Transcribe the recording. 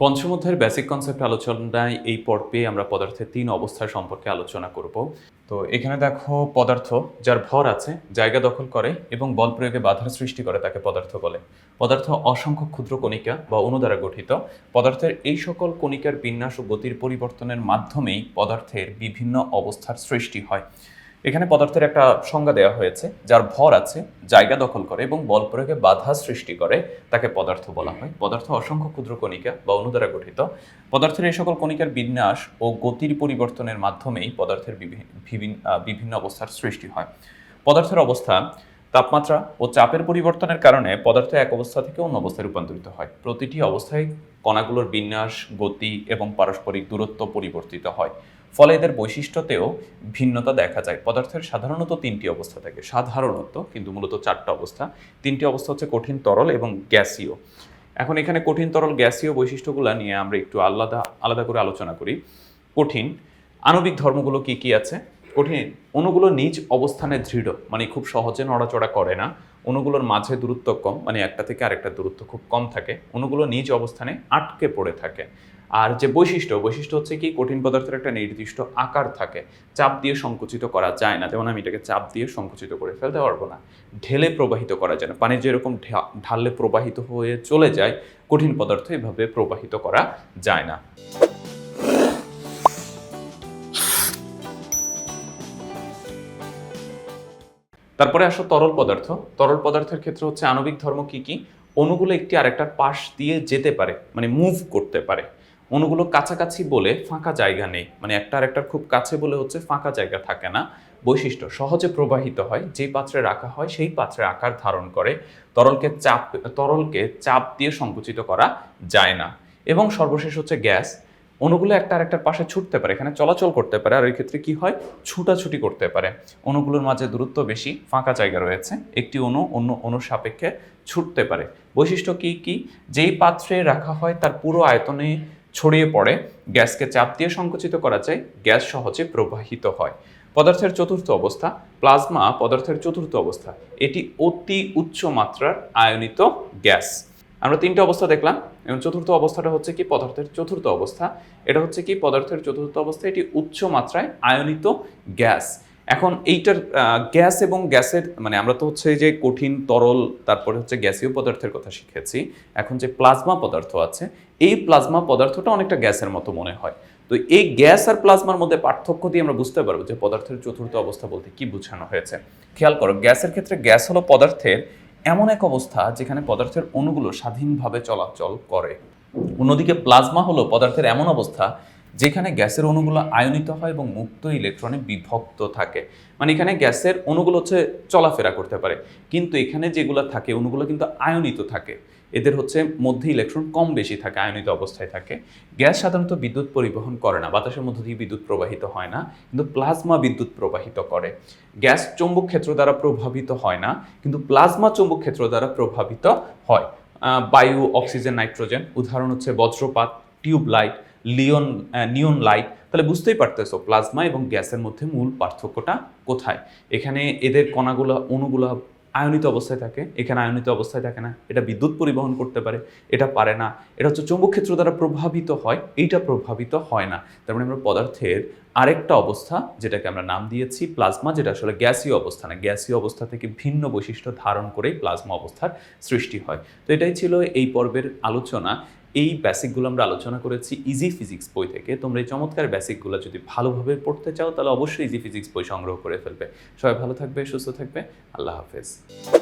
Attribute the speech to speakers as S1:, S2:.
S1: পঞ্চম অধ্যায়ের basic concept আলোচনায় এই পর্বে আমরা পদার্থের তিন অবস্থা সম্পর্কে আলোচনা করব। তো এখানে দেখো পদার্থ, যার ভর আছে, জায়গা দখল করে এবং বল প্রয়োগে বাধার সৃষ্টি করে তাকে পদার্থ বলে। পদার্থ অসংখ্য ক্ষুদ্র কণিকা বা অণু দ্বারা গঠিত। পদার্থের এই সকল কণিকার বিন্যাস ও গতির পরিবর্তনের মাধ্যমেই পদার্থের বিভিন্ন অবস্থার সৃষ্টি হয়। এখানে পদার্থের একটা সংজ্ঞা দেওয়া হয়েছে, যার ভর আছে, জায়গা দখল করে এবং বল প্রয়োগে বাধা সৃষ্টি করে, তাকে পদার্থ বলা হয়। পদার্থ অসংখ্য ক্ষুদ্র কণিকা বা অণু দ্বারা গঠিত। পদার্থের এই সকল কণিকার বিন্যাস ও গতির পরিবর্তনের মাধ্যমেই পদার্থের বিভিন্ন বিভিন্ন অবস্থার সৃষ্টি হয়। পদার্থের অবস্থা তাপমাত্রা ও চাপের পরিবর্তনের কারণে পদার্থ এক অবস্থা থেকে অন্য অবস্থায় রূপান্তরিত হয়। প্রতিটি অবস্থায় কণাগুলোর বিন্যাস, গতি এবং পারস্পরিক দূরত্ব পরিবর্তিত হয়। ফলে এদের বৈশিষ্ট্যতেও ভিন্নতা দেখা যায়। পদার্থের সাধারণত তিনটি অবস্থা থাকে। সাধারণত, কিন্তু মূলত চারটা অবস্থা। তিনটি অবস্থা হচ্ছে কঠিন তরল এবং গ্যাসীয়। এখন এখানে কঠিন তরল, গ্যাসীয় বৈশিষ্ট্যগুলো নিয়ে আমরা একটু আলাদা আলাদা করে আলোচনা করি। কঠিন, আণবিক ধর্মগুলো কি কি আছে? কঠিন। অণুগুলো নিজ অবস্থানে দৃঢ় মানে খুব সহজে নড়াচড়া করে না। অণুগুলোর মাঝে দূরত্ব কম মানে একটা থেকে আরেকটা দূরত্ব খুব কম থাকে। অণুগুলো নিজ অবস্থানে আটকে পড়ে থাকে। আর যে বৈশিষ্ট্য বৈশিষ্ট্য হচ্ছে কি, কঠিন পদার্থের একটা নির্দিষ্ট আকার থাকে। চাপ দিয়ে সংকুচিত করা যায় না। যেমন আমি এটাকে চাপ দিয়ে সংকুচিত করে ফেলতে পারব না। ঢেলে প্রবাহিত করা যায় না। পানি যেরকম ঢাললে প্রবাহিত হয়ে চলে যায়, কঠিন পদার্থ এভাবে প্রবাহিত করা যায় না। তারপরে আসো তরল পদার্থ। তরল পদার্থের ক্ষেত্রে হচ্ছে আণবিক ধর্ম কি কি? অণুগুলো একটি আরেকটার পাশ দিয়ে যেতে পারে মানে মুভ করতে পারে। অণুগুলো কাছাকাছি বলে ফাঁকা জায়গা নেই মানে একটা আরেকটার খুব কাছে বলে হচ্ছে ফাঁকা জায়গা থাকে না। বৈশিষ্ট্য, সহজে প্রবাহিত হয়, যেই পাত্রে রাখা হয় সেই পাত্রে আকার ধারণ করে। তরলকে চাপ তরলকে চাপ দিয়ে সংকুচিত করা যায় না। এবং সর্বশেষ হচ্ছে গ্যাস। অণুগুলো একটা আরেকটার পাশে ছুটতে পারে, এখানে চলাচল করতে পারে আর ওই ক্ষেত্রে কি হয়? ছুটাছুটি করতে পারে। অণুগুলোর মাঝে দূরত্ব বেশি, ফাঁকা জায়গা রয়েছে, একটি অণু অন্য অণুর সাপেক্ষে ছুটতে পারে। বৈশিষ্ট্য কি কি? যেই পাত্রে রাখা হয় তার পুরো আয়তনে ছড়িয়ে পড়ে, গ্যাসকে চাপ দিয়ে সংকুচিত করা যায়, গ্যাস সহজে প্রবাহিত হয়। পদার্থের চতুর্থ অবস্থা, প্লাজমা পদার্থের চতুর্থ অবস্থা। এটি অতি উচ্চ মাত্রার আয়নিত গ্যাস। আমরা তিনটে অবস্থা দেখলাম। এবং চতুর্থ অবস্থাটা হচ্ছে কি পদার্থের চতুর্থ অবস্থা। এটা হচ্ছে কি পদার্থের চতুর্থ অবস্থা, এটি উচ্চ মাত্রায় আয়নিত গ্যাস। এখন এইটার গ্যাস এবং গ্যাসের মানে আমরা তো হচ্ছে যে কঠিন, তরল, তারপরে হচ্ছে গ্যাসীয় পদার্থের কথা শিখেছি। এখন যে প্লাজমা পদার্থ আছে, এই প্লাজমা পদার্থটা অনেকটা গ্যাসের মতো মনে হয়। তো এই গ্যাস আর প্লাজমার মধ্যে পার্থক্য দিয়ে আমরা বুঝতে পারব যে পদার্থের চতুর্থ অবস্থা বলতে কি বোঝানো হয়েছে। খেয়াল করো, গ্যাসের ক্ষেত্রে গ্যাস হলো পদার্থের এমন এক অবস্থা যেখানে পদার্থের অণুগুলো স্বাধীনভাবে চলাচল করে। অন্যদিকে প্লাজমা হলো পদার্থের এমন অবস্থা যেখানে গ্যাসের অণুগুলো আয়নিত হয় এবং মুক্ত ইলেকট্রনে বিভক্ত থাকে। মানে এখানে গ্যাসের অণুগুলো হচ্ছে চলাফেরা করতে পারে। কিন্তু এখানে যেগুলো থাকে, অণুগুলো কিন্তু আয়নিত থাকে। এদের হচ্ছে মধ্যে ইলেকট্রন কম বেশি থাকে, আয়নিত অবস্থায় থাকে। গ্যাস সাধারণত বিদ্যুৎ পরিবহন করে না, বাতাসের মধ্য দিয়ে বিদ্যুৎ প্রবাহিত হয় না, কিন্তু প্লাজমা বিদ্যুৎ প্রবাহিত করে। গ্যাস চৌম্বক ক্ষেত্র দ্বারা প্রভাবিত হয় না, কিন্তু প্লাজমা চৌম্বক ক্ষেত্র দ্বারা প্রভাবিত হয়। বায়ু, অক্সিজেন, নাইট্রোজেন, উদাহরণ হচ্ছে বজ্রপাত, টিউব লাইট, লিওন নিয়ন লাইট, তাহলে বুঝতেই পারতেছো প্লাজমা এবং গ্যাসের মধ্যে মূল পার্থক্যটা কোথায়? এখানে এদের কণাগুলো, অণুগুলো আয়নিত অবস্থায় থাকে। এখানে আয়নিত অবস্থায় থাকে না। এটা বিদ্যুৎ পরিবহন করতে পারে, এটা পারে না। এটা হচ্ছে চৌম্বক ক্ষেত্র দ্বারা প্রভাবিত হয়, এইটা প্রভাবিত হয় না। তার মানে আমরা পদার্থের আরেকটা অবস্থা, যেটাকে আমরা নাম দিয়েছি, প্লাজমা, যেটা আসলে গ্যাসীয় অবস্থা না। গ্যাসীয় অবস্থা থেকে ভিন্ন বৈশিষ্ট্য ধারণ করেই প্লাজমা অবস্থার সৃষ্টি হয়। তো এটাই ছিল এই পর্বের আলোচনা। এই বেসিকগুলো আমরা আলোচনা করেছি ইজি ফিজিক্স বই থেকে। তোমরা এই চমৎকার বেসিকগুলো যদি ভালোভাবে পড়তে চাও, তাহলে অবশ্যই ইজি ফিজিক্স বই সংগ্রহ করে ফেলবে। সবাই ভালো থাকবে, সুস্থ থাকবে। আল্লাহ হাফেজ।